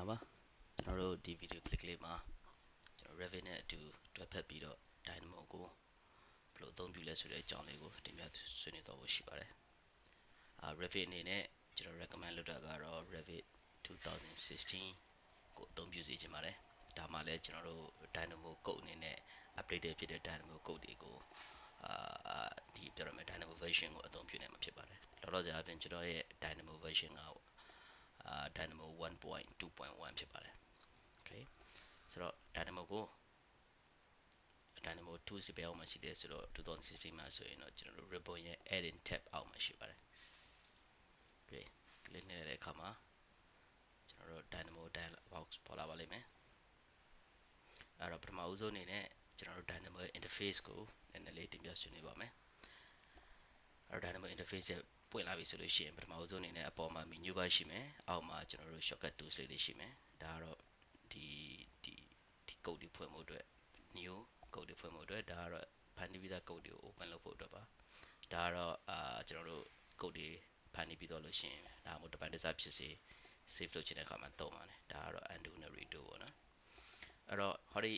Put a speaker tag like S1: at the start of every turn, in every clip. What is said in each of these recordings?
S1: လာပါကျွန်တော်တို့ဒီဗီဒီယို clip လေးမှာကျွန်တော် Revit နဲ့အတူတွဲဖက်ပြီးတော့ Dynamo ကိုဘယ်လိုအသုံးပြုလဲဆိုတဲ့အကြောင်းလေးကိုတင်ပြဆွေးနွေးသွားဖို့ရှိပါတယ်အာ Revit အနေနဲ့ကျွန်တော် recommend လုပ်တာကတော့ Revit 2016ကိုအသုံးပြုစီခြင်းပါတယ်ဒါမှလည်းကျွန်တော်တို့ Dynamo code အနေနဲ့ update ဖြစ်တဲ့ Dynamo code တွေကိုအာဒီပြောရမယ် Dynamo version ကိုအသုံးပြုနိုင်မှာဖြစ်ပါတယ်လောလောဆယ်အပြင်ကျွန်တော်ရဲ့ Dynamo version က အာ Dynamo 1.2.1ဖြစ်ပါတယ် okay ဆိုတော့ Dynamo ကို Dynamo 2စီပဲအောင်မှာရှိတယ်ဆိုတော့2016မှာဆိုရင်တော့ကျွန်တော်တို့ ribbon ရဲ့ add-in tab အောက်မှာရှိပါတယ် okay click နေတဲ့အခါမှာကျွန်တော်တို့ Dynamo dialog box ပေါ်လာပါလိမ့်မယ်အဲ့တော့ပထမဦးဆုံးအနေနဲ့ကျွန်တော်တို့ Dynamo interface ကိုနည်းနည်းလေးတင်ပြဆွေးနွေးပါမယ်အဲ့တော့ Dynamo interface ရဲ့ ပွင့်လာပြီဆိုလို့ရှိရင်ပထမဦးဆုံးအနေနဲ့အပေါ်မှာ menu bar ရှိမယ်အောက်မှာကျွန်တော်တို့ shortcut tools လေးတွေရှိမယ်ဒါကတော့ဒီဒီဒီ code တွေဖွင့်ဖို့အတွက် new code တွေဖွင့်ဖို့အတွက်ဒါကတော့ဖန်တီးပြီးသား code တွေကို open လုပ်ဖို့အတွက်ပါဒါကတော့အာကျွန်တော်တို့ code တွေဖန်တီးပြီးတော့လို့ရှိရင်ဒါမှမဟုတ်တပိုင်းတစ်စားဖြစ်စေ save လုပ်ချင်တဲ့အခါမှာသုံးပါတယ်ဒါကတော့ undo နဲ့ redo ပေါ့နော်အဲ့တော့ဟောဒီ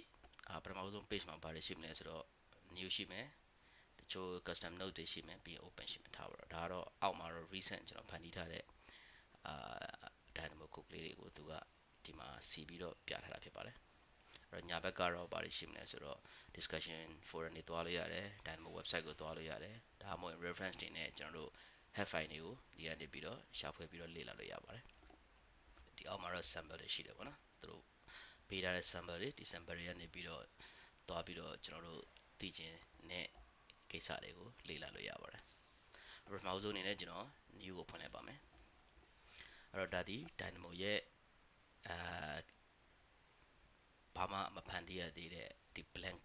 S1: အာပထမဆုံး page မှာဘာတွေရှိမလဲဆိုတော့ new ရှိမယ်တ ချို့ custom note တွေရှိမယ်ပြီး open ရှိမယ်ထားပါတော့ဒါကတော့အောက်မှာတော့ recent ကျွန်တော်ဖန်တီးထားတဲ့အာ dynamo code လေးတွေကိုသူကဒီမှာစီပြီးတော့ပြထားတာဖြစ်ပါတယ်အဲ့တော့ညာဘက်ကတော့ဘာတွေရှိမလဲဆိုတော့ discussion forum တွေသွားလို့ရတယ် dynamo website ကိုသွားလို့ရတယ်ဒါမှမဟုတ် reference တွေနဲ့ကျွန်တော်တို့ head file တွေကိုဒီကနေပြီးတော့ရှာဖွေပြီးတော့လေ့လာလို့ရပါတယ်ဒီအောက်မှာတော့ sample တွေရှိတယ်ပေါ့နော်သူတို့ပေးထားတဲ့ sample တွေဒီ sample တွေကနေပြီးတော့သွားပြီးတော့ကျွန်တော်တို့သိချင်တဲ့ ကိစ္စတွေကိုလေ့လာလို့ရပါတယ်ပထမဆုံးအနေနဲ့ကျွန်တော် new ကိုဖွင့်လိုက်ပါမယ်အဲ့တော့ဒါဒီ Dynamo ရဲ့အာဘာမှမဖန်တီးရသေးတဲ့ဒီ blank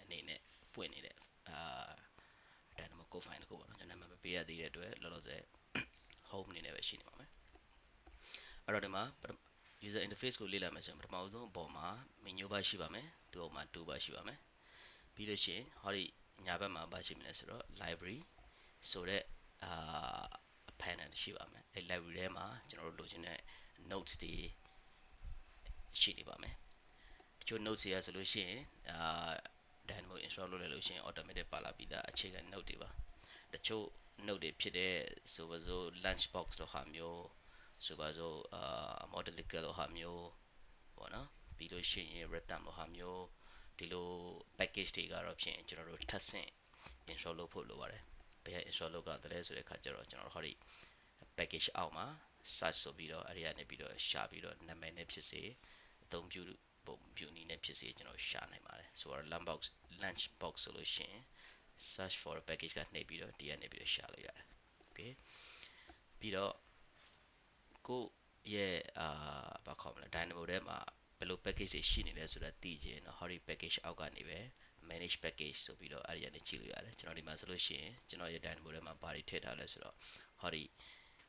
S1: အနေနဲ့ပွင့်နေတဲ့အာ Dynamo code file တခုပေါ့နော်ကျွန်တော်နာမည်မပေးရသေးတဲ့အတွက်လောလောဆယ် home အနေနဲ့ပဲရှိနေပါမယ်အဲ့တော့ဒီမှာ user interface ကိုလေ့လာမယ်ဆိုရင်ပထမဆုံးအပေါ်မှာ menu bar ရှိပါမယ်သူ့အောက်မှာ toolbar ရှိပါမယ်ပြီးလို့ရှိရင်ဟောဒီ ညာဘက်မှာဘာရှိမလဲဆိုတော့ library ဆိုတော့အာ panel ရှိပါမယ်အဲ library ထဲမှာကျွန်တော်တို့လိုချင်တဲ့ notes တွေရှိနေပါမယ်တချို့ notes တွေဆိုလို့ရှိရင်အာ Dynamo install လုပ်လိုက်လို့ရှိရင် automatic ပါလာပြီးသားအခြေခံ note တွေပါတချို့ note တွေဖြစ်တဲ့ဆိုပါစို့ lunchbox လို့ဟာမျိုးဆိုပါစို့အာ modelica လို့ဟာမျိုးပေါ့နော်ပြီးလို့ရှိရင် rhythm လို့ဟာမျိုး ဒီလို package တွေကတော့ဖြင့်ကျွန်တော်တို့ထပ်ဆင့် install လုပ်ဖို့လိုပါတယ်ဘယ် install လုပ်ကြတယ်ဆိုတဲ့အခါကျတော့ကျွန်တော်တို့ဟောဒီ package အောက်မှာ search ဆိုပြီးတော့အဲ့ဒီကနေပြီးတော့ရှာပြီးတော့နာမည်နဲ့ဖြစ်စေအသုံးပြုပုံပြုနည်းနဲ့ဖြစ်စေကျွန်တော်ရှာနိုင်ပါတယ်ဆိုတော့ lunch box lunch box ဆိုလို့ရှိရင် search for a package ကနှိပ်ပြီးတော့ဒီကနေပြီးတော့ရှာလို့ရတယ် okay ပြီးတော့ကိုရဲ့အာဘာခေါ်မလဲ Dynamo ထဲမှာဘ ယ်လို package တွေရှိနေလဲဆိုတာသိချင်တော့ Hori package အောက်ကနေပဲ manage package ဆိုပြီးတော့အဲ့ဒီကနေကြည့်လို့ရတယ်ကျွန်တော်ဒီမှာဆိုလို့ရှိရင်ကျွန်တော်ရဲ့ Dynamo ထဲမှာဘာတွေထည့်ထားလဲဆိုတော့ Hori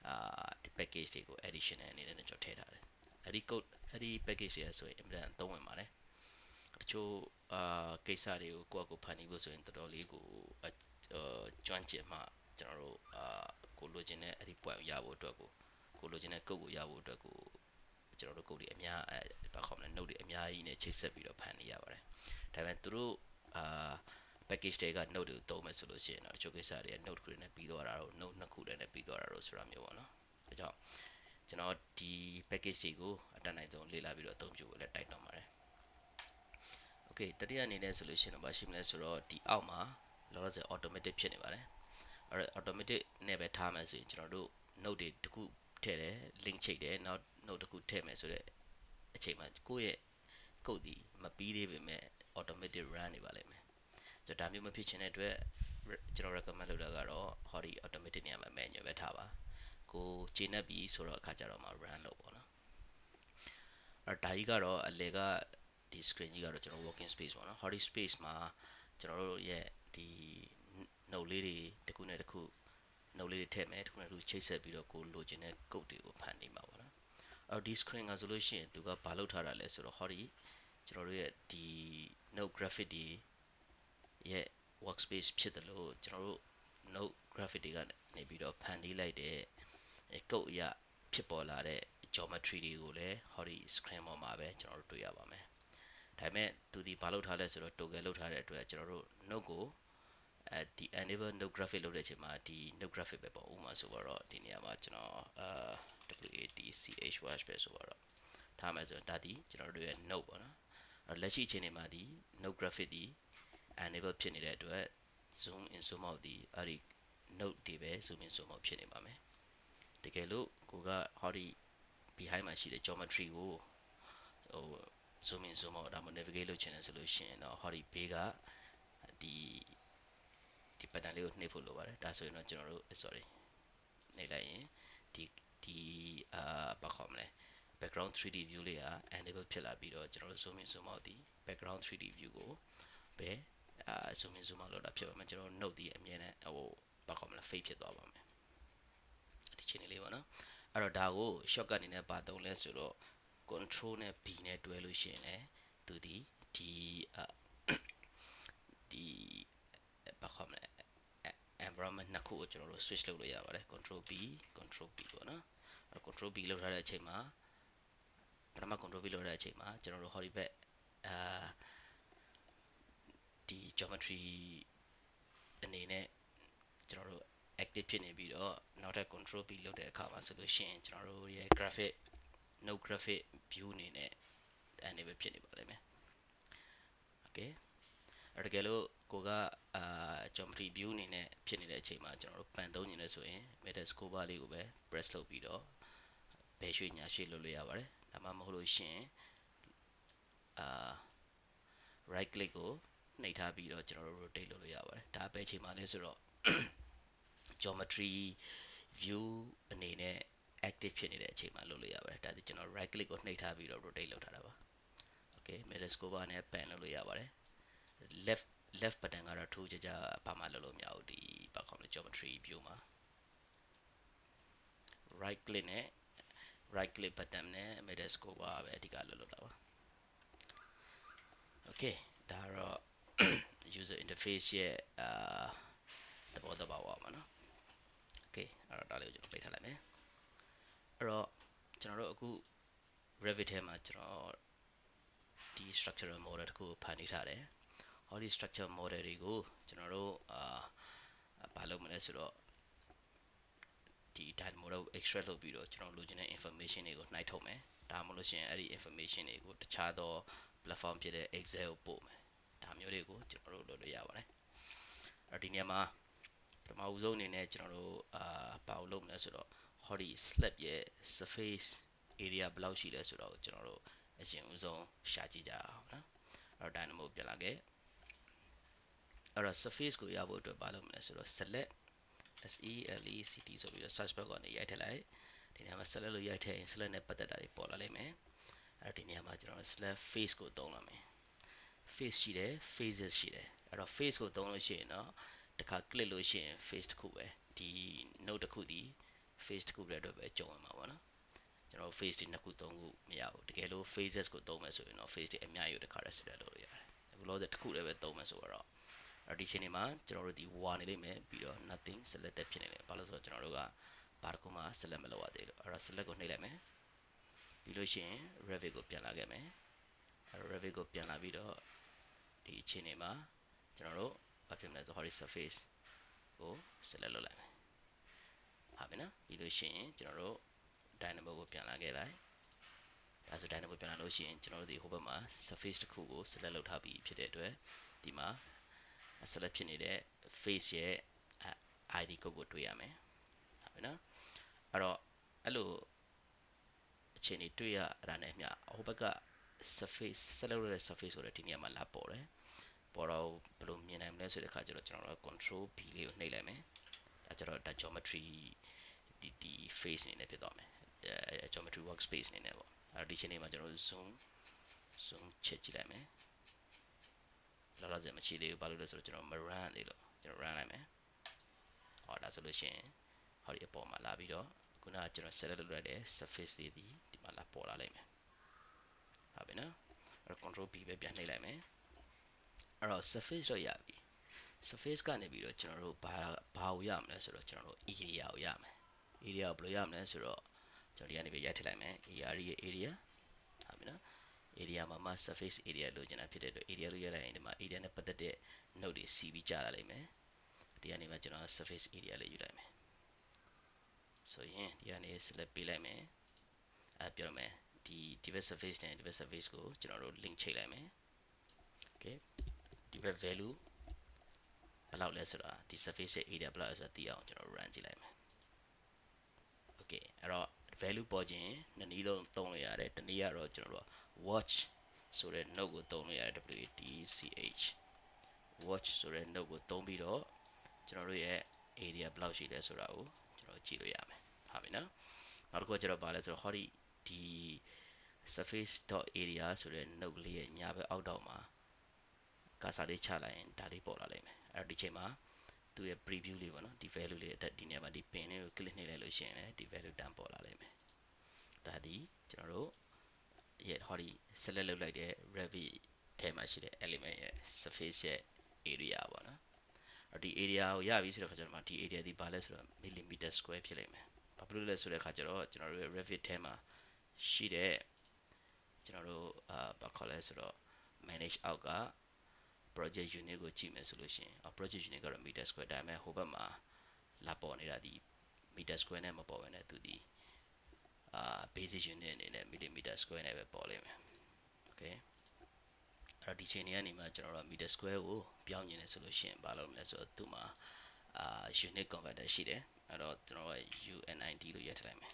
S1: အာဒီ package တွေကို additional အနေနဲ့ကျွန်တော်ထည့်ထားတယ်အဲ့ဒီ code အဲ့ဒီ package တွေဆိုရင်အများအသုံးဝင်ပါတယ်တချို့အာကိစ္စတွေကိုကိုယ့်အကူဖန်တီးဖို့ဆိုရင်တော်တော်လေးကိုကျွမ်းကျင်မှကျွန်တော်တို့အာကိုလိုချင်တဲ့အဲ့ဒီ point ရဖို့အတွက်ကိုကိုလိုချင်တဲ့ code ကိုရဖို့အတွက်ကို ကျွန်တော်တို့ code တွေအများအဲဘာခေါ်မလဲ note တွေအများကြီးနဲ့ချိတ်ဆက်ပြီးတော့ဖန်နေရပါတယ်ဒါပေမဲ့သူတို့အာ package တွေက note တွေကိုသုံးမယ်ဆိုလို့ရှိရင်တော့တချို့ကိစ္စတွေက note တွေနဲ့ပြီးသွားတာတော့ note နှစ်ခုတည်းနဲ့ပြီးသွားတာတော့ဆိုတာမျိုးပေါ့နော်ဒါကြောင့်ကျွန်တော်ဒီ package တွေကိုအတတ်နိုင်ဆုံးလေ့လာပြီးတော့အသုံးပြုဖို့လည်းတိုက်တွန်းပါတယ် okay တတိယအနေနဲ့ဆိုလို့ရှိရင်တော့ဘာရှိမလဲဆိုတော့ဒီအောက်မှာလောလောဆယ် automatic ဖြစ်နေပါတယ်အဲ့တော့ automatic နဲ့ပဲထားမယ်ဆိုရင်ကျွန်တော်တို့ note တွေတခုထည့်တယ် link ချိတ်တယ်နောက် note တခုထည့်မယ်ဆိုတော့အချိန်မှာကိုယ့်ရဲ့ code ဒီမပြီးသေးပေမဲ့ automatic run နေပါလိမ့်မယ်ဆိုတော့ဒါမျိုးမဖြစ်ချင်တဲ့အတွက်ကျွန်တော် recommend လုပ်တာကတော့ဟောဒီ automatic နေရာမှာ manual ပဲထားပါကိုခြေနှက်ပြီးဆိုတော့အခါကျတော့မှ run လုပ်ပေါ့နော်အဲ့ဒါကြီးကတော့အလေကဒီ screen ကြီးကတော့ကျွန်တော် working space ပေါ့နော် hori space မှာကျွန်တော်တို့ရဲ့ဒီ note လေးတွေတစ်ခုနဲ့တစ်ခု note လေးတွေထည့်မယ်တစ်ခုနဲ့တစ်ခုချိတ်ဆက်ပြီးတော့ကိုလိုချင်တဲ့ code တွေကိုဖန်တီးမှာပေါ့နော် အဲ့ဒီ screen ကဆိုလို့ရှိရင်သူကဘာလုပ်ထားတာလဲဆိုတော့ hori ကျွန်တော်တို့ရဲ့ဒီ note graphic တွေရဲ့ workspace ဖြစ်တယ်လို့ကျွန်တော်တို့ note graphic တွေကနေပြီးတော့ဖန်တီးလိုက်တဲ့ code အရဖြစ်ပေါ်လာတဲ့ geometry တွေကိုလည်းဟောဒီ screen ပေါ်မှာပဲကျွန်တော်တို့တွေ့ရပါမယ်ဒါပေမဲ့သူဒီဘာလုပ်ထားလဲဆိုတော့ toggle လုပ်ထားတဲ့အတွက်ကျွန်တော်တို့ node ကိုအဲဒီ enable node graphic လုပ်တဲ့အချိန်မှာဒီ node graphic ပဲပေါ့ဥပမာဆိုတော့ဒီနေရာမှာကျွန်တော်အာ WATCH wash ပဲဆိုတော့ထားမယ်ဆိုရင်ဒါဒီကျွန်တော်တို့ရဲ့ node ပေါ့နော်အဲ့လက်ရှိအချိန်တွေမှာဒီ node graphic ဒီ enable ဖြစ်နေတဲ့အတွက် zoom in zoom out ဒီအဲ့ဒီ node တွေပဲ zoom in zoom out ဖြစ်နေပါမယ်တကယ်လို့ကိုကဟောဒီ behind မှာရှိတဲ့ geometry ကိုဟို zoom in zoom out ဒါမှ navigate လုပ်ချင်တယ်ဆိုလို့ရှိရင်တော့ဟောဒီဘေးကဒီဒီ pattern လေးကိုနှိပ်ဖို့လိုပါတယ်ဒါဆိုရင်တော့ကျွန်တော်တို့ sorry နှိပ်လိုက်ရင်ဒီ ဒီအာဘာခေါ်မလဲ background 3D view လေးက enable ဖြစ်လာပြီးတော့ကျွန်တော်တို့ zoom in zoom out ဒီ background 3D view ကိုပဲအာ zoom in zoom out လုပ်တာဖြစ်ပါမယ်ကျွန်တော် note ဒီအမြဲတမ်းဟိုဘာခေါ်မလဲ fade ဖြစ်သွားပါမယ်ဒီချင်းလေးပေါ့နော်အဲ့တော့ဒါကို shortcut အနေနဲ့ပါသုံးလဲဆိုတော့ control နဲ့ B နဲ့တွဲလို့ရှိရင်လည်းသူဒီဒီဒီဘာခေါ်မလဲ environment နှစ်ခုကိုကျွန်တော်တို့ switch လုပ်လို့ရပါတယ် control B control B ပေါ့နော်အဲ control B လုပ်ထားတဲ့အချိန်မှာပထမ control B လုပ်တဲ့အချိန်မှာကျွန်တော်တို့ဟောဒီဘက်အာဒီ geometry အနေနဲ့ကျွန်တော်တို့ active ဖြစ်နေပြီးတော့နောက်ထပ် control B လုပ်တဲ့အခါမှာဆိုလို့ရှိရင်ကျွန်တော်တို့ရဲ့ graphic no graphic view အနေနဲ့ enable ဖြစ်နေပါလိမ့်မယ် okay အဲ့ဒါကလို့ကိုကအာ geometry view အနေနဲ့ဖြစ်နေတဲ့အချိန်မှာကျွန်တော်တို့ပန်သုံးနေလဲဆိုရင် middle scope bar လေးကိုပဲ press လုပ်ပြီးတော့ ဘယ်ရွှေ့ညာရွှေ့လုပ်လို့ရပါတယ်ဒါမှမဟုတ်လို့ရှိရင်အာ right click ကိုနှိပ်ထားပြီးတော့ကျွန်တော်တို့ rotate လုပ်လို့ရပါတယ်ဒါပဲအချိန်မှာလဲဆိုတော့ geometry view အနေနဲ့ active ဖြစ်နေတဲ့အချိန်မှာလုပ်လို့ရပါတယ်ဒါဒီကျွန်တော် right click ကိုနှိပ်ထားပြီးတော့ rotate လုပ်ထားတာပါ okay middle scope bar နဲ့ pan လုပ်လို့ရပါတယ် left left button ကတော့ထိုးကြကြဘာမှလုပ်လို့မရဘူးဒီဘာခေါ်မလဲ geometry view မှာ right click နဲ့ right click button နဲ့ middle scope bar ပဲအဓိကလုပ်လို့တာပါ okay ဒါတော့ user interface ရဲ့အာသဘောတဘာဝပါနော် okay အဲ့တော့ဒါလေးကိုကျွန်တော်ပိတ်ထားလိုက်မယ်အဲ့တော့ကျွန်တော်တို့အခု Revit ထဲမှာကျွန်တော်ဒီ structural model တခုဖန်တီးထားတယ်ဟောဒီ structure model တွေကိုကျွန်တော်တို့အာဘာလုပ်မလဲဆိုတော့ ဒီ data model ကို extract လုပ်ပြီးတော့ကျွန်တော်လိုချင်တဲ့ information တွေကိုနှိုက်ထုတ်မယ်ဒါမှမဟုတ်ရှင်အဲ့ဒီ information တွေကိုတခြားသော platform ဖြစ်တဲ့ Excel ကိုပို့မယ်ဒါမျိုးတွေကိုကျွန်တော်တို့လုပ်လို့ရပါတယ်အဲ့ဒီနေရာမှာပထမဦးဆုံးအနေနဲ့ကျွန်တော်တို့အာဘာလို့လုပ်မလဲဆိုတော့ဟောဒီ slab ရဲ့ surface area ဘယ်လောက်ရှိလဲဆိုတော့ကျွန်တော်တို့အရင်ဦးဆုံးရှာကြည့်ကြအောင်နော်အဲ့တော့ dynamo ပြန်လာခဲ့အဲ့တော့ surface ကိုရဖို့အတွက်ဘာလုပ်မလဲဆိုတော့ select S E L E C T ဆိုပြီးတော့ search bar ကနေရိုက်ထည့်လိုက်ဒီနေရာမှာ select လို့ရိုက်ထည့်ရင် select နဲ့ပတ်သက်တာတွေပေါ်လာလိမ့်မယ်အဲ့တော့ဒီနေရာမှာကျွန်တော် select face ကိုသုံးလာမယ် face ရှိတယ် phases ရှိတယ်အဲ့တော့ face ကိုသုံးလို့ရှိရင်တော့တခါ click လို့ရှိရင် face တစ်ခုပဲဒီ note တစ်ခုဒီ face တစ်ခုပဲအတွက်ပဲကြုံဝင်မှာပေါ့နော်ကျွန်တော် face တွေနှစ်ခုသုံးခုမရဘူးတကယ်လို့ phases ကိုသုံးမယ်ဆိုရင်တော့ face တွေအများကြီးတခါတည်း select လုပ်လို့ရတယ်အခုလောဆယ်တစ်ခုလည်းပဲသုံးမယ်ဆိုတော့ အဲ့ဒီချိန်မှာကျွန်တော်တို့ဒီဝါနေလိမ့်မယ်ပြီးတော့ nothing selected ဖြစ်နေတယ်ဘာလို့ဆိုတော့ကျွန်တော်တို့ကဘာတစ်ခုမှ select မလုပ်ရသေးလို့အဲ့တော့ select ကိုနှိပ်လိုက်မယ်ပြီးလို့ရှိရင် revit ကိုပြန်လာခဲ့မယ်အဲ့တော့ revit ကိုပြန်လာပြီးတော့ဒီအချိန်မှာကျွန်တော်တို့ဘာဖြစ်မလဲဆို horizontal surface ကို select လုပ်လိုက်မယ်ဟာပြီနော်ပြီးလို့ရှိရင်ကျွန်တော်တို့ dynamo ကိုပြန်လာခဲ့လိုက်ဒါဆို dynamo ပြန်လာလို့ရှိရင်ကျွန်တော်တို့ဒီဟိုဘက်မှာ surface တစ်ခုကို select လုပ်ထားပြီးဖြစ်တဲ့အတွက်ဒီမှာ select ဖြစ်နေတဲ့ face ရဲ့ ID code ကိုတွေ့ရမယ်ဟုတ်ပြီနော်အဲ့တော့အဲ့လိုအခြေအနေတွေ့ရတာနဲ့မျှဟိုဘက်က surface select လုပ်တဲ့ surface ဆိုတဲ့ဒီနေရာမှာလာပေါ်တယ်ပေါ်တော့ဘယ်လိုမြင်နိုင်မလဲဆိုတဲ့အခါကျတော့ကျွန်တော်တို့ control B လေးကိုနှိပ်လိုက်မယ်ဒါကျတော့ဒါ geometry ဒီဒီ face အနေနဲ့ဖြစ်သွားမယ်အဲ geometry workspace အနေနဲ့ပေါ့အဲ့ဒီချိန်လေးမှာကျွန်တော်တို့ zoom zoom ချက်ကြည့်လိုက်မယ် လောလောဆယ်မရှိသေးဘူးဘာလို့လဲဆိုတော့ကျွန်တော်မ run သေးလို့ကျွန်တော် run လိုက်မယ်ဟောဒါဆိုလို့ရှိရင်ဟောဒီအပေါ်မှာလာပြီးတော့ခုနကကျွန်တော် select လုပ်လိုက်တဲ့ surface လေးဒီဒီမှာလာပေါ်လာလိမ့်မယ်ဟုတ်ပြီနော်အဲ့တော့ control B ပဲပြန်နှိပ်လိုက်မယ်အဲ့တော့ surface တော့ရပြီ surface ကနေပြီးတော့ကျွန်တော်တို့ဘာဘာကိုရမလဲဆိုတော့ကျွန်တော်တို့ area ကိုရမယ် area ကိုဘယ်လိုရမလဲဆိုတော့ကျွန်တော်ဒီကနေပြီးရိုက်ထည့်လိုက်မယ် area ရဲ့ area ဟုတ်ပြီနော် area မှာမှ surface area လို့ကျင်တာဖြစ်တဲ့အတွက် area လို့ရလိုက်ရင်ဒီမှာ area နဲ့ပတ်သက်တဲ့ node တွေ CV ကြာလာလိမ့်မယ်ဒီကနေမှကျွန်တော် surface area လေးယူလိုက်မယ်ဆိုရင်ဒီကနေ select ပေးလိုက်မယ်အဲပြောမယ်ဒီ device surface နဲ့ device surface ကိုကျွန်တော်တို့ link ချိန်လိုက်မယ် okay device value ဘယ်လောက်လဲဆိုတာဒီ surface ရဲ့ area ဘယ်လောက်လဲဆိုတာသိအောင်ကျွန်တော် run ကြည့်လိုက်မယ် okay အဲ့တော့ value ပေါ်ခြင်းနှစ်နည်းလုံးသုံးလို့ရတယ်တနည်းကတော့ကျွန်တော်တို့ watch ဆိုတဲ့ node ကိုသုံးလို့ရတယ် w a t c h watch ဆိုတဲ့ node ကိုသုံးပြီးတော့ကျွန်တော်တို့ရဲ့ area ဘယ်လောက်ရှိလဲဆိုတာကိုကျွန်တော်ကြည့်လို့ရမယ်ဟုတ်ပြီနော်နောက်တစ်ခုကကျွန်တော်ဗာလဲဆိုတော့ဟောဒီဒီ surface.area ဆိုတဲ့ node လေးရဲ့ညာဘက်အောက်တောက်မှာကာစာလေးချလိုက်ရင်ဒါလေးပေါ်လာလိမ့်မယ်အဲ့တော့ဒီချိန်မှာသူ့ရဲ့ preview လေးပေါ့နော်ဒီ value လေးအတက်ဒီနေရာမှာဒီ pin လေးကို click နှိပ်လိုက်လို့ရှိရင်လည်းဒီ value တန်းပေါ်လာလိမ့်မယ်ဒါဒီကျွန်တော်တို့ ရဲ့ဟောဒီ select လုပ်လိုက်တဲ့ Revit ထဲမှာရှိတဲ့ element ရဲ့ surface ရဲ့ area ပေါ့နော်အဲ့ဒီ area ကိုရပြီဆိုတော့ခါကျတော့ဒီ area ဒီဘာလဲဆိုတော့ millimeter square ဖြစ်လိမ့်မယ်ဘာဖြစ်လို့လဲဆိုတဲ့ခါကျတော့ကျွန်တော်တို့ရဲ့ Revit ထဲမှာရှိတဲ့ကျွန်တော်တို့အာဘာခေါ်လဲဆိုတော့ manage out က project unit ကိုကြည့်မယ်ဆိုလို့ရှိရင် project unit ကတော့ meter square ဒါပေမဲ့ဟိုဘက်မှာလာပေါ်နေတာဒီ meter square နဲ့မပေါ်ဘဲနဲ့သူဒီ အာ basic unit အနေနဲ့ millimeter square နဲ့ပဲပေါ်လိမ့်မယ် okay အဲ့တော့ဒီချိန်နေကနေမှကျွန်တော်တို့ meter square ကိုပြောင်းနေတယ်ဆိုလို့ရှိရင်ဘာလုပ်မလဲဆိုတော့သူ့မှာအာ unit converter ရှိတယ်အဲ့တော့ကျွန်တော်က UNID လို့ရက်ထည့်လိုက်မယ်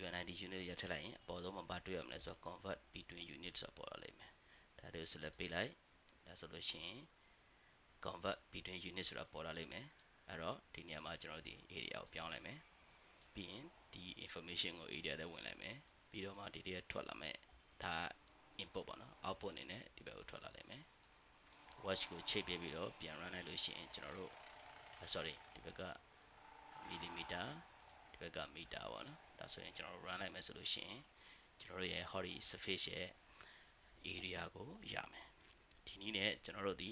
S1: UNID unit ရက်ထည့်လိုက်ရင်အပေါ်ဆုံးမှာဘာတွေ့ရမလဲဆိုတော့ convert between units ဆိုပေါ်လာလိမ့်မယ်ဒါတွေကို select ပေးလိုက်ဒါဆိုလို့ရှိရင် convert between units ဆိုတာပေါ်လာလိမ့်မယ်အဲ့တော့ဒီနေရာမှာကျွန်တော်ဒီ area ကိုပြောင်းလိုက်မယ် ပြီးရင်ဒီ information ကို area ထဲဝင်လိုက်မယ်ပြီးတော့မှဒီတွေထွက်လာမယ်ဒါ input ပေါ့နော် output အနေနဲ့ဒီဘက်ကိုထွက်လာလိမ့်မယ် watch ကိုချိန်ပြပြီးတော့ပြန် run လိုက်လို့ရှိရင်ကျွန်တော်တို့ sorry ဒီဘက်က millimeter ဒီဘက်က meter ပေါ့နော်ဒါဆိုရင်ကျွန်တော်တို့ run လိုက်မယ်ဆိုလို့ရှိရင်ကျွန်တော်တို့ရဲ့ hori surface ရဲ့ area ကိုရမယ်ဒီနည်းနဲ့ကျွန်တော်တို့ဒီ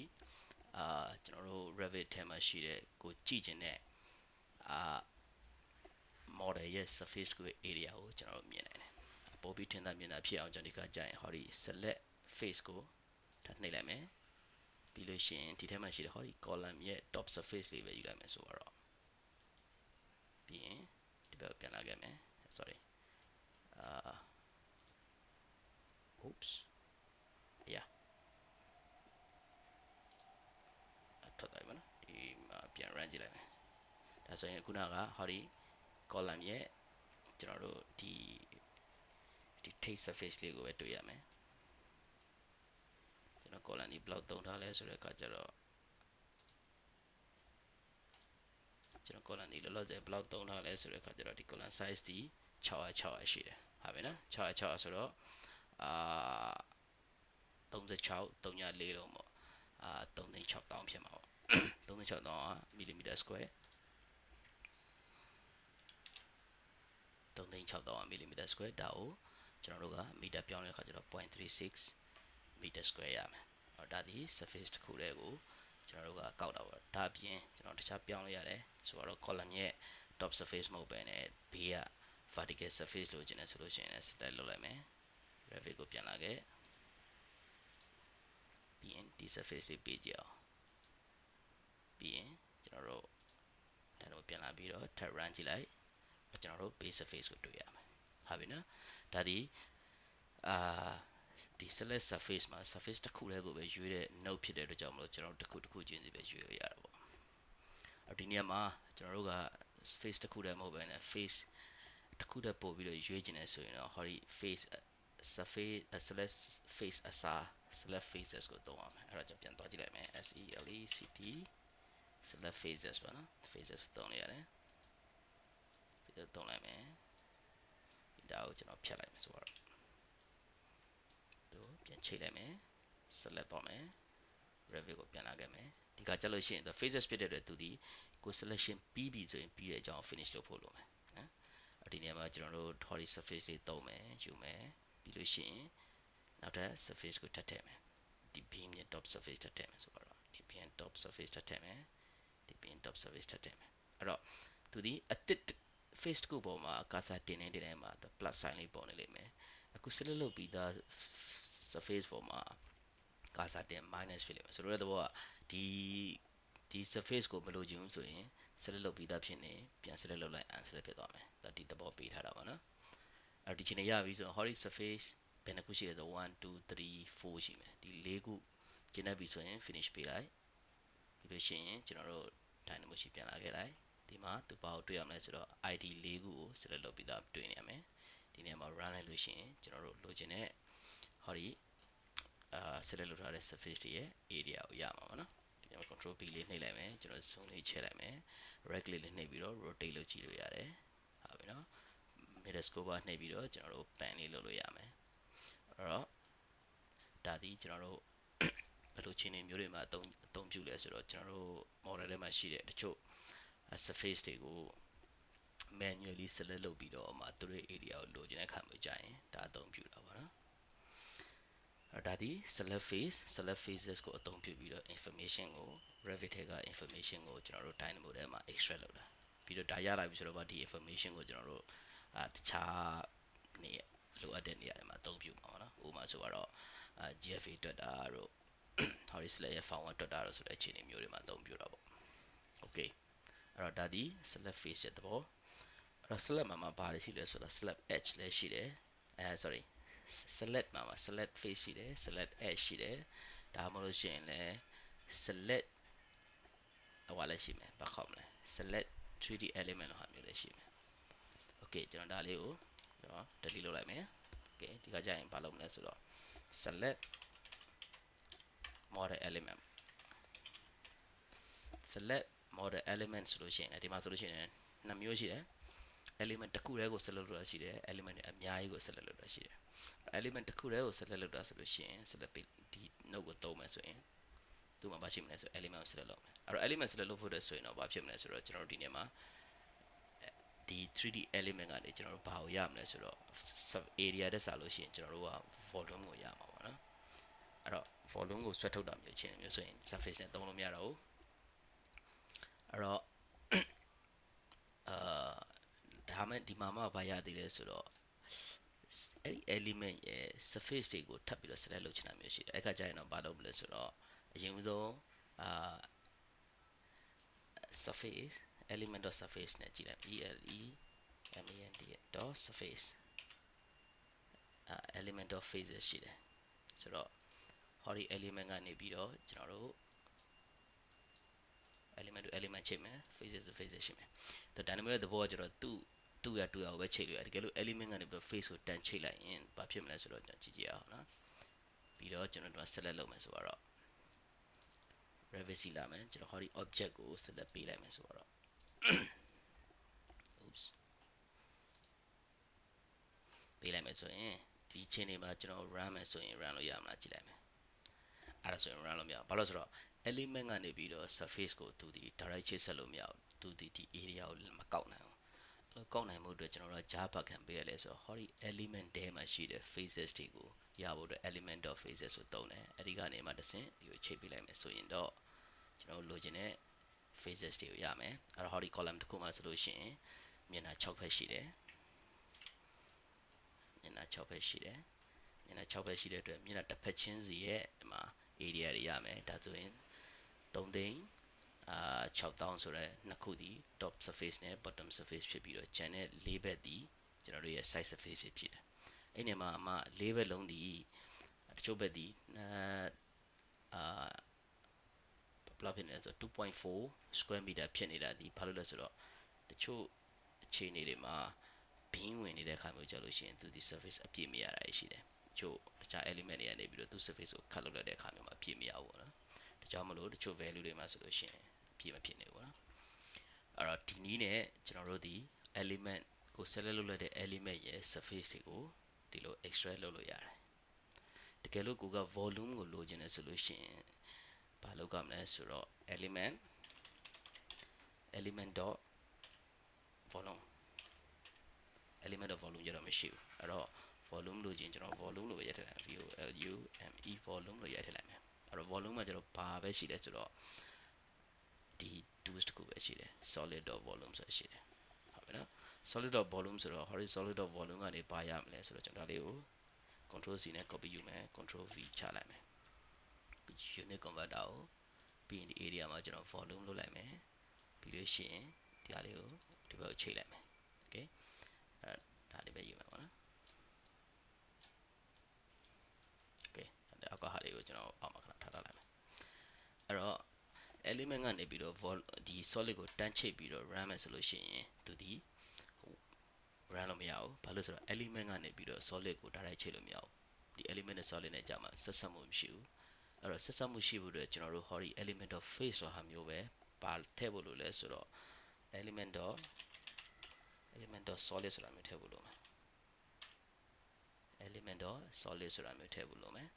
S1: အာကျွန်တော်တို့ Revit ထဲမှာရှိတဲ့ကိုကြည့်ကျင်တဲ့အာ model ရဲ့ surface ကို area ကိုကျွန်တော်တို့မြင်နိုင်တယ်ပို့ပြီးထင်သာမြင်သာဖြစ်အောင်ကျွန်တော်ဒီကကြာရင်ဟောဒီ select face ကိုထပ်နှိပ်လိုက်မယ်ပြီးလို့ရှိရင်ဒီထဲမှာရှိတဲ့ဟောဒီ column ရဲ့ top surface လေးပဲယူလိုက်မယ်ဆိုတော့ပြီးရင်ဒီဘက်ပြန်လာခဲ့မယ် sorry အာ oops yeah ထွက်သွားပြီနော်ဒီမှာပြန် run ကြည့်လိုက်မယ်ဒါဆိုရင်ခုနကဟောဒီ column ရဲ့ကျွန်တော်တို့ဒီဒီ taste surface လေးကိုပဲတွေ့ရမယ်ကျွန်တော် column ဒီ block သုံးထားလဲဆိုတဲ့အခါကျတော့ကျွန်တော် column ဒီလောလောဆယ် block သုံးထားလဲဆိုတဲ့အခါကျတော့ဒီ column size ဒီ600 600ရှိတယ်ဟာပဲနော်600 600ဆိုတော့အာ36 304လုံးပေါ့အာ36000ဖြစ်မှာပေါ့36000က millimeter square 36000 mm square ဒါကိုကျွန်တော်တို့ကမီတာပြောင်းတဲ့အခါကျတော့0.36 meter square ရမယ်။အော်ဒါဒီ surface တစ်ခုတည်းကိုကျွန်တော်တို့ကကောက်တာပေါ့။ဒါအပြင်ကျွန်တော်တခြားပြောင်းလို့ရတယ်ဆိုတော့ column ရဲ့ top surface မဟုတ်ဘဲနဲ့ဘေးက vertical surface လို့ကျင်နေဆိုလို့ရှိရင်လည်း select လုပ်လိုက်မယ်။ Revit ကိုပြန်လာခဲ့။ပြီးရင်ဒီ surface လေးပေးကြအောင်။ပြီးရင်ကျွန်တော်တို့ဒါတော့ပြန်လာပြီးတော့ tab run ကြည့်လိုက်။ ကျွန်တော်တို့ base surface ကိုတွေ့ရမယ်။ဟုတ်ပြီနော်။ဒါဒီအာဒီ select surface မှာ surface တစ်ခုတည်းကိုပဲရွေးတဲ့ node ဖြစ်တဲ့အတွက်ကြောင့်မလို့ကျွန်တော်တို့တစ်ခုတစ်ခုချင်းစီပဲရွေးရရတာပေါ့။အဲဒီနေရာမှာကျွန်တော်တို့က face တစ်ခုတည်းမဟုတ်ဘဲနဲ့ face တစ်ခုတည်းပို့ပြီးတော့ရွေးကျင်နေဆိုရင်တော့ဟောဒီ face surface select face အစား select faces ကိုသုံးရမယ်အဲ့တော့ကျွန်တော်ပြန်သွားကြည့်လိုက်မယ် S E L E C T select faces ပေါ့နော် faces သုံးလိုက်ရတယ်ဒီလို သုံးလိုက်မယ်ဒီဒါကိုကျွန်တော်ဖြတ်လိုက်မယ်ဆိုတော့သူပြန်ချိန်လိုက်မယ် select တော့မယ် review ကိုပြန်လာခဲ့မယ်ဒီကကြက်လို့ရှိရင် the faces ဖြစ်တဲ့အတွက်သူဒီကို selection ပြီးပြီဆိုရင်ပြီးတဲ့အကြောင်း finish လုပ်ဖို့လိုမယ်နော်အဲ့ဒီနေရာမှာကျွန်တော်တို့ body surface လေးသုံးမယ်ယူမယ်ပြီးလို့ရှိရင်နောက်ထပ် surface ကိုထပ်ထည့်မယ်ဒီ beam ရဲ့ top surface ထပ်ထည့်မယ်ဆိုတော့ဒီ beam top surface ထပ်ထည့်မယ်ဒီ beam top surface ထပ်ထည့်မယ်အဲ့တော့သူဒီအတစ် face တစ်ခုပေါ်မှာ cursor တင်နေတင်နေမှာ plus sign လေးပေါ်နေလိမ့်မယ်အခု select လုပ်ပြီးသား surface ပေါ်မှာ cursor တင် minus ဖြစ်လိမ့်မယ်ဆိုတော့တဲ့ဘောကဒီဒီ surface ကိုမလိုချင်ဘူးဆိုရင် select လုပ်ပြီးသားဖြစ်နေပြန် select လုပ်လိုက် unselect ဖြစ်သွားမယ်ဒါဒီသဘောပေးထားတာပါနော်အဲ့ဒီချိန်နေရပြီဆိုတော့ horizontal surface ဘယ်နှခုရှိလဲဆို1 2 3 4ရှိမယ်ဒီ၄ခုကျင်းနေပြီဆိုရင် finish ပေးလိုက်ပြီးလို့ရှိရင်ကျွန်တော်တို့ dynamo ရှိပြန်လာခဲ့လိုက် ဒီမှာသူဘာကိုတွေ့ရမလဲဆိုတော့ ID ၄ခုကို select လုပ်ပြီးသားတွေ့နေရမယ်ဒီနေရာမှာ run လိုက်လို့ရှိရင်ကျွန်တော်တို့လိုချင်တဲ့ဟောဒီအာ select လုပ်ထားတဲ့ surface တွေရဲ့ area ကိုရမှာပါနော်ဒီမှာ control B လေးနှိပ်လိုက်မယ်ကျွန်တော် zoom လေးချဲ့လိုက်မယ် right click လေးနှိပ်ပြီးတော့ rotate လုပ်ကြည့်လို့ရတယ်ဟုတ်ပြီနော် middle scope ကနှိပ်ပြီးတော့ကျွန်တော်တို့ pan လေးလုပ်လို့ရမယ်အဲ့တော့ဒါဒီကျွန်တော်တို့ဘယ်လိုခြေနေမျိုးတွေမှာအသုံးအသုံးပြုလဲဆိုတော့ကျွန်တော်တို့ model ထဲမှာရှိတဲ့တချို့ surface တွေကို manually select လုပ်ပြီးတော့မှသူတို့ area ကိုလိုချင်တဲ့ခါမျိုးကြာရင်ဒါအသုံးပြုတာပါနော်အဲ့ဒါဒီ select face select faces ကိုအသုံးပြုပြီးတော့ information ကို Revit ထဲက information ကိုကျွန်တော်တို့ Dynamo ထဲမှာ extract လုပ်တာပြီးတော့ဒါရလာပြီဆိုတော့ဒီ information ကိုကျွန်တော်တို့အာတခြားနေလိုအပ်တဲ့နေရာတွေမှာအသုံးပြုမှာပါနော်ဥပမာဆိုတော့အာ GFA တွက်တာတို့ horizontal ရဲ့ form တွက်တာတို့ဆိုတဲ့အခြေအနေမျိုးတွေမှာအသုံးပြုတာပေါ့ okay အဲ့ တော့ဒါဒီ select face ရဲ့သဘောအဲ့တော့ select မှာမှာဘာတွေရှိလဲဆိုတော့ select edge လည်းရှိတယ်အဲ sorry select မှာမှာ select face ရှိတယ် select edge ရှိတယ်ဒါမှမဟုတ်ရှင်လည်း select ဟိုလည်းရှိမယ်ဘာခေါ်မလဲ select 3D element လို့ဟာမျိုးလည်းရှိမယ် okay ကျွန်တော်ဒါလေးကိုနော် delete လုပ်လိုက်မယ် okay ဒီကကြရင်ဘာလုပ်မလဲဆိုတော့ select model element select model element ဆိုလို့ရှိရင်ဒီမှာဆိုလို့ရှိရင်နှစ်မျိုးရှိတယ် element တစ်ခုတည်းကို select လုပ်တာရှိတယ် element တွေအများကြီးကို select လုပ်တာရှိတယ် element တစ်ခုတည်းကို select လုပ်တာဆိုလို့ရှိရင် select ဒီ node ကိုသုံးမယ်ဆိုရင်သူ့မှာဘာရှိမလဲဆို element ကို select လုပ်မယ်အဲ့တော့ element select လုပ်ဖို့တဲ့ဆိုရင်တော့ဘာဖြစ်မလဲဆိုတော့ကျွန်တော်တို့ဒီနေ့မှာဒီ 3D element ကနေကျွန်တော်တို့ဘာကိုရမလဲဆိုတော့ sub area တက်စားလို့ရှိရင်ကျွန်တော်တို့က volume ကိုရမှာပါနော်အဲ့တော့ volume ကိုဆွဲထုတ်တာမျိုးချင်းမျိုးဆိုရင် surface နဲ့သုံးလို့မရတော့ဘူး အဲ့တော့အာဒါမှဒီမှာမှဘာရသေးလဲဆိုတော့အဲ့ဒီ element ရဲ့ surface တွေကိုထပ်ပြီးတော့ select လုပ်ချင်တာမျိုးရှိတယ်အဲ့ခါကျရင်တော့ဘာလုပ်မလဲဆိုတော့အရင်ဆုံးအာ surface element dot surface နဲ့ကြည့်လိုက် e l e m e n t dot surface အာ element dot faces ရှိတယ်ဆိုတော့ဟောဒီ element ကနေပြီးတော့ကျွန်တော်တို့ element to element ချိန်မယ် faces to faces ရှိမယ်ဒါ dynamic ရဲ့သဘောကကျတော့သူ့သူ့ရတူရပဲချိန်လို့ရတကယ်လို့ element ကနေပြီးတော့ face ကိုတန်ချိန်လိုက်ရင်ဘာဖြစ်မလဲဆိုတော့ကျွန်တော်ကြည့်ကြည့်အောင်နော်ပြီးတော့ကျွန်တော်တို့ select လုပ်မယ်ဆိုတော့ Revit စီလာမယ်ကျွန်တော်ဟောဒီ object ကို select ပေးလိုက်မယ်ဆိုတော့ oops ပေးလိုက်မယ်ဆိုရင်ဒီချိန်တွေမှာကျွန်တော် run မယ်ဆိုရင် run လို့ရမလားကြည့်လိုက်မယ်အဲ့ဒါဆိုရင် run လို့မရဘူးဘာလို့ဆိုတော့ element ကနေပြီးတော့ surface ကိုသူဒီ direct ချိတ်ဆက်လို့မရဘူးသူဒီဒီ area ကိုမကောက်နိုင်ဘူးကောက်နိုင်မှုအတွက်ကျွန်တော်တို့ဂျားပတ်ခံပေးရလဲဆိုတော့ဟောဒီ element တဲမှာရှိတဲ့ faces တွေကိုရဖို့အတွက် element of faces ကိုသုံးတယ်အဲ့ဒီကနေမှတစ်ဆင့်ဒီကိုချိတ်ပေးလိုက်မယ်ဆိုရင်တော့ကျွန်တော်လိုချင်တဲ့ faces တွေကိုရမယ်အဲ့တော့ဟောဒီ column တစ်ခုမှာဆိုလို့ရှိရင်မျက်နှာ6ဖက်ရှိတယ်မျက်နှာ6ဖက်ရှိတယ်မျက်နှာ6ဖက်ရှိတဲ့အတွက်မျက်နှာတစ်ဖက်ချင်းစီရဲ့ဒီမှာ area တွေရမယ်ဒါဆိုရင် 3သိန်းအာ6000ဆိုတဲ့နှစ်ခုဒီ top surface နဲ့ bottom surface ဖြစ်ပြီးတော့ကျန်တဲ့၄ဘက်ဒီကျွန်တော်တို့ရဲ့ side surface ဖြစ်တယ်အဲ့ဒီမှာအမ၄ဘက်လုံးဒီတချို့ဘက်ဒီအာဘယ်လောက်ဖြစ်နေလဲဆို2.4 square meter ဖြစ်နေတာဒီဘာလို့လဲဆိုတော့တချို့အခြေအနေတွေမှာဘင်းဝင်နေတဲ့အခါမျိုးကြလို့ရှိရင်သူဒီ surface အပြည့်မရတာရှိတယ်ချို့တခြား element တွေကနေပြီးတော့သူ surface ကို cut လုပ်လိုက်တဲ့အခါမျိုးမှာအပြည့်မရဘူးပေါ့နော်ဒါ ကြောင့်မလို့တချို့ value တွေမှာဆိုလို့ရှိရင်အပြည့်မဖြစ်နေဘူးပေါ့နော်အဲ့တော့ဒီနည်းနဲ့ကျွန်တော်တို့ဒီ element ကို select လုပ်လိုက်တဲ့ element ရဲ့ surface တွေကိုဒီလို extract လုပ်လို့ရတယ်တကယ်လို့ကိုက volume ကိုလိုချင်တယ်ဆိုလို့ရှိရင်ဘာလုပ်ကြမလဲဆိုတော့ element element dot volume element of volume ကြတော့မရှိဘူးအဲ့တော့ volume လို့ချင်းကျွန်တော် volume လို့ပဲရိုက်ထည့်လိုက် v o l u m e volume လို့ရိုက်ထည့်လိုက်မယ် အဲ့တော့ volume မှာကျတော့ဘာပဲရှိလဲဆိုတော့ဒီ tools တခုပဲရှိတယ် solid dot volume ဆိုတာရှိတယ်ဟုတ်ပြီနော် solid of volume ဆိုတော့ horizontal of volume ကနေပါရမလဲဆိုတော့ကျွန်တော်ဒါလေးကို control C နဲ့ copy ယူမယ် control V ချလိုက်မယ် unit converter ကိုပြီးရင်ဒီ area မှာကျွန်တော် volume လုပ်လိုက်မယ်ပြီးလို့ရှိရင်ဒီဟာလေးကိုဒီဘက်ကိုချိန်လိုက်မယ် okay အဲဒါလေးပဲယူမယ်ပေါ့နော် okay အောက်ကဟာလေးကိုကျွန်တော်အောက်မှာခဏထားထားလိုက်မယ်အဲ့တော့ element ကနေပြီးတော့ vol ဒီ solid ကိုတန်းချိတ်ပြီးတော့ run မယ်ဆိုလို့ရှိရင်သူဒီ run လို့မရဘူးဘာလို့ဆိုတော့ element ကနေပြီးတော့ solid ကို direct ချိတ်လို့မရဘူးဒီ element နဲ့ solid နဲ့ကြာမှာဆက်ဆက်မှုမရှိဘူးအဲ့တော့ဆက်ဆက်မှုရှိဖို့အတွက်ကျွန်တော်တို့ hori element of face ဆိုဟာမျိုးပဲပါထည့်ဖို့လို့လဲဆိုတော့ element of element of solid ဆိုတာမျိုးထည့်ဖို့လို့မယ် element of solid ဆိုတာမျိုးထည့်ဖို့လို့မယ်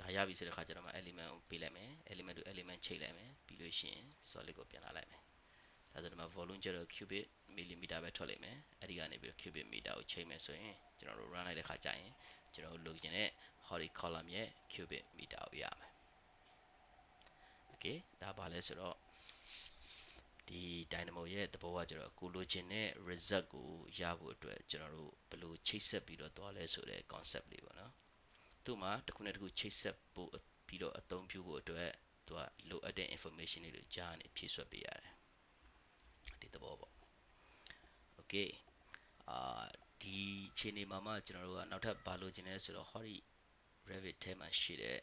S1: ဒါရပြီဆိုတဲ့ခါကျတော့မှ element ကိုပေးလိုက်မယ် element to element ချိန်လိုက်မယ်ပြီးလို့ရှိရင် solid ကိုပြန်လာလိုက်မယ်ဒါဆိုတော့မှ volume ကျတော့ cubic millimeter ပဲထွက်လိမ့်မယ်အဲ့ဒီကနေပြီးတော့ cubic meter ကိုချိန်မယ်ဆိုရင်ကျွန်တော်တို့ run လိုက်တဲ့ခါကျရင်ကျွန်တော်တို့လိုချင်တဲ့ horizontal column ရဲ့ cubic meter ကိုရမယ် okay ဒါပါလဲဆိုတော့ဒီ dynamo ရဲ့သဘောကကျတော့ကိုလိုချင်တဲ့ result ကိုရဖို့အတွက်ကျွန်တော်တို့ဘယ်လိုချိတ်ဆက်ပြီးတော့သွားလဲဆိုတဲ့ concept လေးပေါ့နော် သူ့မှာတစ်ခုနဲ့တစ်ခုချိတ်ဆက်ဖို့ပြီးတော့အသုံးပြုဖို့အတွက်သူကလိုအပ်တဲ့ information တွေလို့ကြားနေဖြည့်ဆွတ်ပေးရတယ်ဒီသဘောပေါ့ okay အာဒီခြေနေမှာမှကျွန်တော်တို့ကနောက်ထပ်ဘာလို့ခြင်းလဲဆိုတော့ hori Revit ထဲမှာရှိတဲ့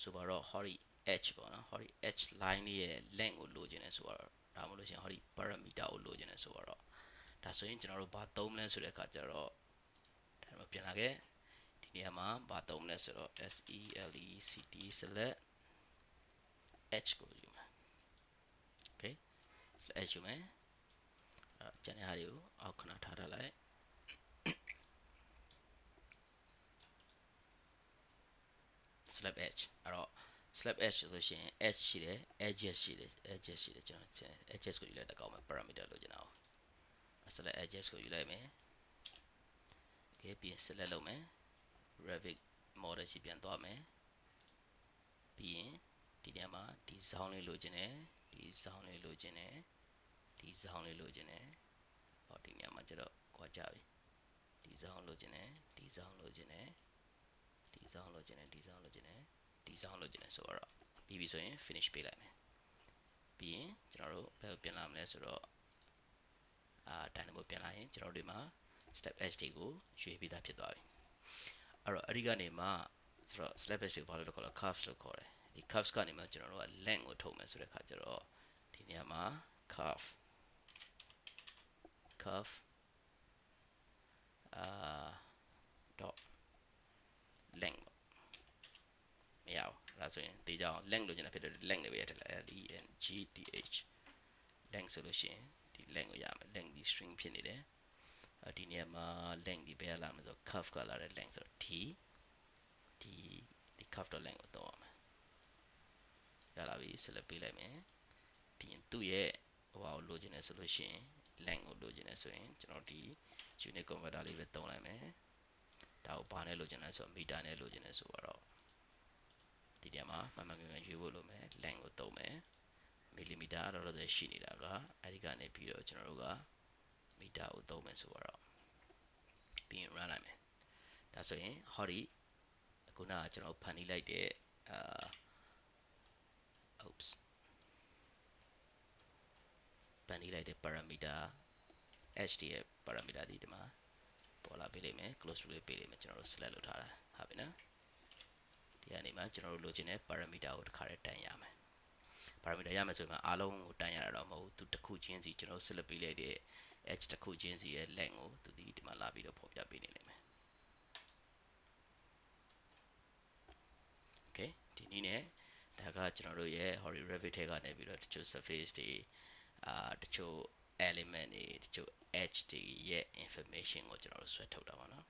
S1: ဆိုပါတော့ hori h ပေါ့နော် hori h line လေးရဲ့ length ကိုလိုချင်တယ်ဆိုတော့ဒါမှမဟုတ်ရှင် hori parameter ကိုလိုချင်တယ်ဆိုတော့ဒါဆိုရင်ကျွန်တော်တို့ဘာသုံးမလဲဆိုတဲ့အခါကျတော့ဒါမှပြန်လာခဲ့ ဒီနေရာမှာဘာသုံးမလဲဆိုတော့ s e l e c t select h ကိုယူမယ် okay select h ယူမယ်အဲကျန်တဲ့ဟာတွေကိုအောက်ခဏထားထားလိုက် slab edge အဲ့တော့ slab edge ဆိုလို့ရှိရင် edge ရှိတယ် edges ရှိတယ် edges ရှိတယ်ကျွန်တော် edges ကိုယူလိုက်တကောင်းမယ် parameter လို့ကျွန်တော် select edges ကိုယူလိုက်မယ် okay ပြီးရင် select လုပ်မယ် Revit model ရှိပြန်သွားမယ်ပြီးရင်ဒီနေရာမှာဒီ zone လေးလိုချင်တယ်ဒီ zone လေးလိုချင်တယ်ဒီ zone လေးလိုချင်တယ်ဟောဒီနေရာမှာကျတော့ခွာကြပြီဒီ zone လိုချင်တယ်ဒီ zone လိုချင်တယ်ဒီဆောင်လိုချင်တယ်ဒီဆောင်လိုချင်တယ်ဒီဆောင်လိုချင်တယ်ဆိုတော့ပြီးပြီဆိုရင် finish ပေးလိုက်မယ်ပြီးရင်ကျွန်တော်တို့ဘယ်ကိုပြန်လာမလဲဆိုတော့အာ dynamo ပြန်လာရင်ကျွန်တော်တို့ဒီမှာ step h တွေကိုရွေးပြီးသားဖြစ်သွားပြီ အဲ့တော့အဲ့ဒီကနေမှဆိုတော့ step h တွေကိုဘာလို့လဲခေါ်လဲ curves လို့ခေါ်တယ်ဒီ curves ကနေမှကျွန်တော်တို့က length ကိုထုတ်မယ်ဆိုတဲ့အခါကျတော့ဒီနေရာမှာ curve curve အာ dot length မရဘူးဒါဆိုရင်တေးကြအောင် length လို့ကျွန်တော်ဖြစ်တယ် length လေးပဲရထည့်လိုက် l e n g t h length ဆိုလို့ရှိရင်ဒီ length ကိုရမယ် length ဒီ string ဖြစ်နေတယ် ဒီနေရာမှာ length ဒီဘယ်လာမလဲဆို curve ကလာတဲ့ length ဆိုတော့ t ဒီဒီ curve တော့ length ကိုတော့ရမယ်ရလာပြီ select ပေးလိုက်မယ်ပြီးရင်သူ့ရဲ့ဟိုဟာကိုလိုချင်တယ်ဆိုလို့ရှိရင် length ကိုလိုချင်တယ်ဆိုရင်ကျွန်တော်ဒီ unit converter လေးပဲသုံးလိုက်မယ်ဒါကိုဘာနဲ့လိုချင်လဲဆိုတော့ meter နဲ့လိုချင်တယ်ဆိုတော့ဒီနေရာမှာမှန်မှန်ကန်ကန်ရွေးဖို့လိုမယ် length ကိုသုံးမယ် millimeter တော့တော့ရှိနေတာကအဲဒီကနေပြီးတော့ကျွန်တော်တို့က meter ကိုသုံးမယ်ဆိုတော့ပြီးရင် run လိုက်မယ်ဒါဆိုရင် hori ခုနကကျွန်တော်ဖန်တီးလိုက်တဲ့အာ oops ဖန်တီးလိုက်တဲ့ parameter h ရဲ့ parameter ဒီဒီမှာပေါ်လာပေးလိမ့်မယ် close လို့ပေးလိမ့်မယ်ကျွန်တော်တို့ select လုပ်ထားတာဟုတ်ပြီနော်ဒီကနေမှကျွန်တော်တို့လိုချင်တဲ့ parameter ကိုတစ်ခါတည်းတန်းရမယ် parameter ရမယ်ဆိုရင်အားလုံးကိုတန်းရတာတော့မဟုတ်ဘူးသူတစ်ခုချင်းစီကျွန်တော် select ပေးလိုက်တဲ့ h တစ်ခုချင်းစီရဲ့ length ကိုသူဒီဒီမှာလာပြီးတော့ဖော်ပြပေးနေလိမ့်မယ် okay ဒီနည်းနဲ့ဒါကကျွန်တော်တို့ရဲ့ Hori Revit ထဲကနေပြီးတော့တချို့ surface တွေအာတချို့ element တွေတချို့ edge တွေရဲ့ information ကိုကျွန်တော်တို့ဆွဲထုတ်တာပါနော်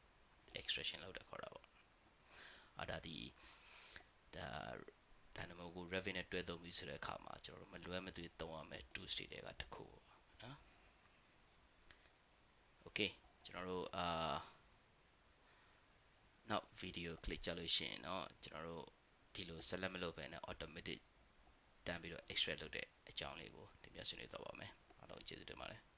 S1: extraction လုပ်တာခေါ်တာပေါ့အဲ့ဒါဒီဒါ dynamo ကို revit နဲ့တွဲသုံးပြီးဆိုတဲ့အခါမှာကျွန်တော်တို့မလွဲမသွေသုံးရမယ့် tools တွေတွေကတစ်ခုပေါ့နော် okay ကျွန်တော်တို့အာနောက် video click ကြလို့ရှိရင်တော့ကျွန်တော်တို့ဒီလိုဆက်လက်မလုပ်ဘဲနဲ့ automatic တန်းပြီးတော့ extract လုပ်တဲ့အကြောင်းလေးကိုဒီမျက်စိနေတော့ပါမယ်အားလုံးကျေးဇူးတင်ပါတယ်